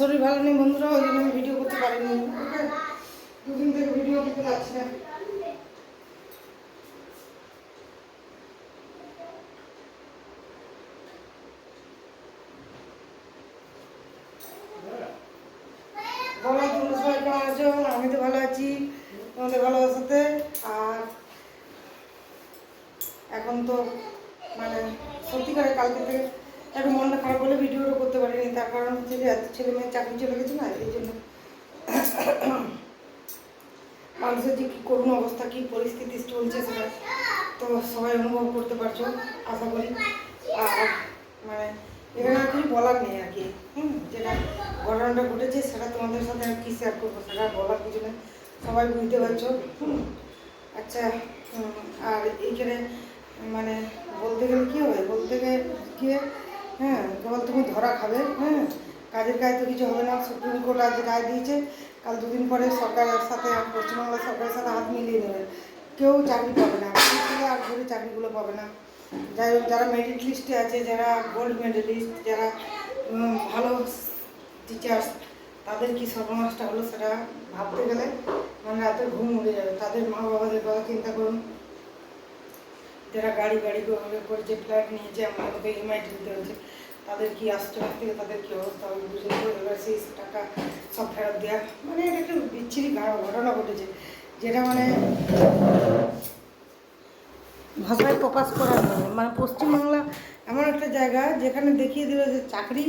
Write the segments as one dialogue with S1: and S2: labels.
S1: শরীর ভালো নেই, বন্ধুরা, ওই জন্য আমি ভিডিও করতে পারিনি দুদিন থেকে ভিডিও করতে পারছি না। আমি তো ভালো আছি, তোমাদের ভালোবাসাতে। আর এখন তো মানে সত্যিকারে কালকে থেকে একটু মনটা খারাপ হলে ভিডিওটা করতে পারিনি। তার কারণ হচ্ছে যে এত ছেলে মেয়ে চাকরি চলে গেছে না, এই জন্য মানুষের যে কী করুণ অবস্থা, কী পরিস্থিতি চলছে সেটা তো সবাই অনুভব করতে পারছ, আশা করি। আর মানে এখানে আর কিছু বলার নেই আর কি। হুম, যেটা ঘটনাটা ঘটেছে সেটা তোমাদের সাথে আর কী শেয়ার করব, সেটা বলার কিছু নেই। সবাই বুঝতে পারছ, হুম। আচ্ছা আর এইখানে মানে বলতে গেলে কী হবে? বলতে গেলে গিয়ে হ্যাঁ কেবল তুমি ধরা খাবে হ্যাঁ। কাজের কাজ তো কিছু হবে না সুপ্রিম কোর্ট আজ রায় দিয়েছে, কাল দুদিন পরে সরকারের সাথে, পশ্চিমবাংলা সরকারের সাথে হাত মিলিয়ে নেবে। কেউ চাকরি পাবে না আর ঘুরে চাকরিগুলো পাবে না। যাই হোক, যারা মেরিট লিস্টে আছে, যারা গোল্ড মেডেলিস্ট যারা ভালো টিচার্স তাদের কি সর্বনাশটা হলো সেটা ভাবতে গেলে? মানে রাতে ঘুম উড়ে যাবে। তাদের মা বাবাদের কথা চিন্তা করুন। যারা গাড়ি গাড়ি করে যে ফ্ল্যাট নিয়েছে আমাদেরকে ইএমআই দিতে হচ্ছে, তাদের কি আসছে থেকে তাদের কি অবস্থা হবে বুঝে এবার সেই টাকা সব ফেরত দেওয়া মানে এটা একটা বিচ্ছিরি ঘটনা ঘটেছে, যেটা মানে ভাষায় প্রকাশ নয়। মানে পশ্চিমবাংলা এমন একটা জায়গা যেখানে দেখিয়ে দিল যে চাকরি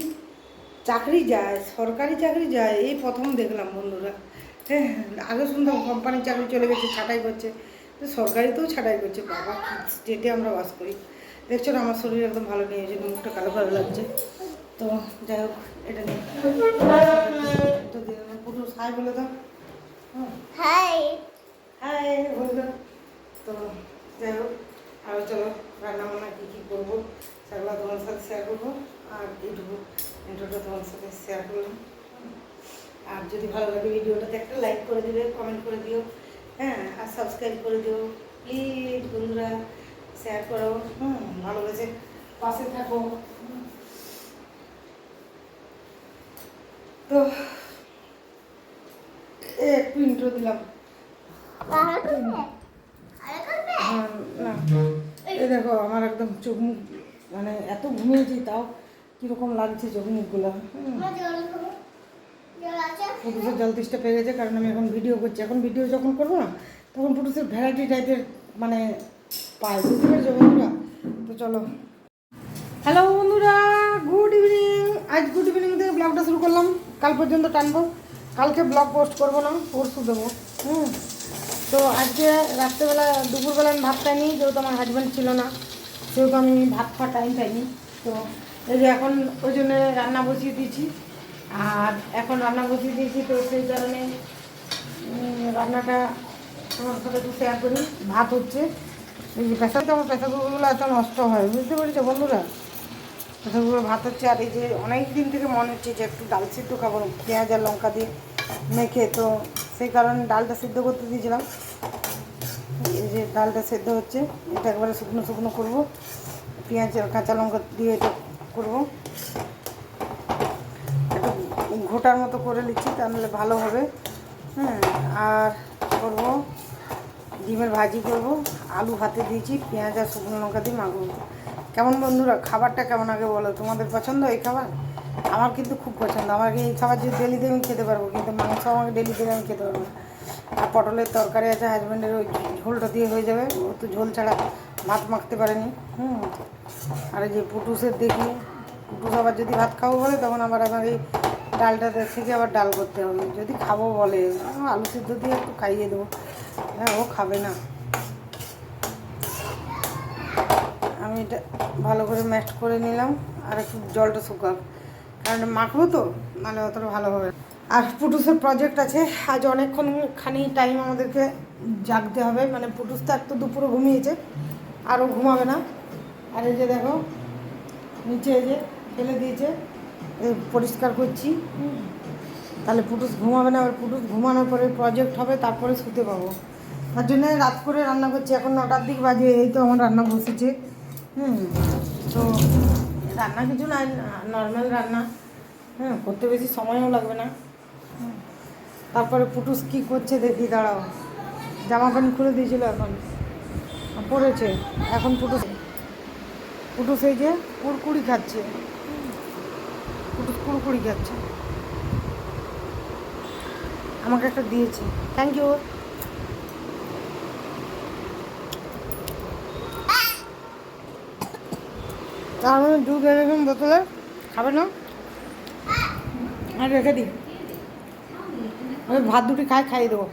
S1: চাকরি যায়, সরকারি চাকরি যায়, এই প্রথম দেখলাম বন্ধুরা। হ্যাঁ আগে শুনতাম কোম্পানির চাকরি চলে গেছে, ছাঁটাই করছে। সরকারিতেও ছাঁটাই করছে বাবা কি স্টেটে আমরা বাস করি। দেখছ আমার শরীর একদম ভালো নেই এই জন্য মুখটা কালো কালো লাগছে। তো যাই হোক এটা নিয়ে। পুরো সাই বলে দাও। হ্যাঁ।
S2: হাই
S1: হাই বলে দাও। তো যাই হোক আরও চলো রান্না বান্না কী কী করব সেগুলো তোমার সাথে শেয়ার করব আর এইটুকু ইন্ট্রোটা তোমার সাথে শেয়ার করলাম। আর যদি ভালো লাগে ভিডিওটাতে একটা লাইক করে দিবে কমেন্ট করে দিও। হ্যাঁ আর সাবস্ক্রাইব করে দিও। প্লিজ বন্ধুরা শেয়ার করো। হুম ভালোবেসে পাশে থাকো। তো এ একটু ইন্ট্রো দিলাম। না এই দেখো আমার একদম চোখ মুখ মানে এত ঘুমিয়েছি তাও কীরকম লাগছে চোখ মুখগুলো। হুম।
S2: আমার জল খাব জল আছে
S1: পুটুসের জল তেষ্টা পেয়ে গেছে, কারণ আমি এখন ভিডিও করছি। এখন ভিডিও যখন করব না, তখন পুটুসের ভ্যারাইটি টাইপের মানে পাই বুঝতে পেরেছ বন্ধুরা? তো চলো। হ্যালো বন্ধুরা গুড ইভিনিং আজ গুড ইভিনিং থেকে ব্লগটা শুরু করলাম। কাল পর্যন্ত টানবো। কালকে ব্লগ পোস্ট করব না, পরশু দেবো। হুম। তো আজকে রাত্রেবেলা, দুপুরবেলা আমি ভাত খাইনি, যেহেতু আমার হাজব্যান্ড ছিল না, সেহেতু আমি ভাত খাওয়ার টাইম পাইনি। তো এই যে এখন ওই জন্য রান্না বসিয়ে দিয়েছি। আর এখন রান্না বসিয়ে দিয়েছি, তো সেই কারণে রান্নাটা তোমার সাথে একটু শেয়ার করি। ভাত হচ্ছে, এই যে প্রেসার তো আমার প্রেসারগুলো এত নষ্ট হয়, বুঝতে পেরেছ বন্ধুরা? প্রেসারগুলো ভাত হচ্ছে, আর এই যে অনেক দিন থেকে মনে হচ্ছে যে একটু ডাল সিদ্ধ খাব, পেঁয়াজ আর লঙ্কা দিয়ে মেখে, তো সেই কারণে ডালটা সিদ্ধ করতে দিয়েছিলাম। এই যে ডালটা সেদ্ধ হচ্ছে, এটা একবারে শুকনো শুকনো করব, পেঁয়াজ আর কাঁচা লঙ্কা দিয়ে এটা করব। ঘোটার মতো করে নিচ্ছি তাহলে ভালো হবে। হ্যাঁ আর করব ডিমের ভাজি করব, আলু ভাতে দিয়েছি, পেঁয়াজ আর শুকনো লঙ্কা দিয়ে মাগুর কেমন বন্ধুরা, খাবারটা কেমন আগে বলো? তোমাদের পছন্দ এই খাবার? আমার কিন্তু খুব পছন্দ। আমাকে এই খাবার যদি ডেলি দিয়ে আমি খেতে পারব, কিন্তু মাংস আমাকে ডেলি দিয়ে আমি খেতে পারব আর পটলের তরকারি আছে হাজব্যান্ডের ওই ঝোলটা দিয়ে হয়ে যাবে। ও তো ঝোল ছাড়া ভাত মাখতে পারেনি। হুম, আর যে পুটুসের দেখি, পুটুস আবার যদি ভাত খাব বলে, তখন আবার আমার এই ডালটা থেকে আবার ডাল করতে হবে। যদি খাব বলে আলু সিদ্ধ দিয়ে একটু খাইয়ে দেবো। হ্যাঁ ও খাবে না। আমি এটা ভালো করে ম্যাশ করে নিলাম আর একটু জলটা শুকাক। কারণ মাখবো তো, নাহলে অতটা ভালো হবে। আর পুটুসের প্রজেক্ট আছে। আজ অনেকক্ষণ খানি টাইম আমাদেরকে জাগতে হবে। মানে পুটুস তো এক তো দুপুরে ঘুমিয়েছে আরও ঘুমাবে না। আর এই যে দেখো, নিচে এই যে ফেলে দিয়েছে। পরিষ্কার করছি। তাহলে পুটুস ঘুমাবে না, এবার পুটুস ঘুমানোর পরে প্রজেক্ট হবে, তারপরে শুতে পাবো। তার জন্য রাত করে রান্না করছি, এখন নটার দিক বাজে, এই তো আমার রান্না বসেছে। হুম, তো রান্না কিছু না নর্মাল রান্না। হ্যাঁ করতে বেশি সময়ও লাগবে না। তারপরে পুটুস কি করছে দেখি, দাঁড়াও। জামা প্যান্ট খুলে দিয়েছিল এখন। পড়েছে, এখন পুটুস পুটুস এই যে কুড়কুড়ি খাচ্ছে। কুড়কুড়ি খাচ্ছে আমাকে একটা দিয়েছে। থ্যাংক ইউ তার মধ্যে দুধ এনেছেন বোতলে খাবে না? আর রেখে দিই। আমি ভাত দুটি খাই, খাইয়ে দেবো।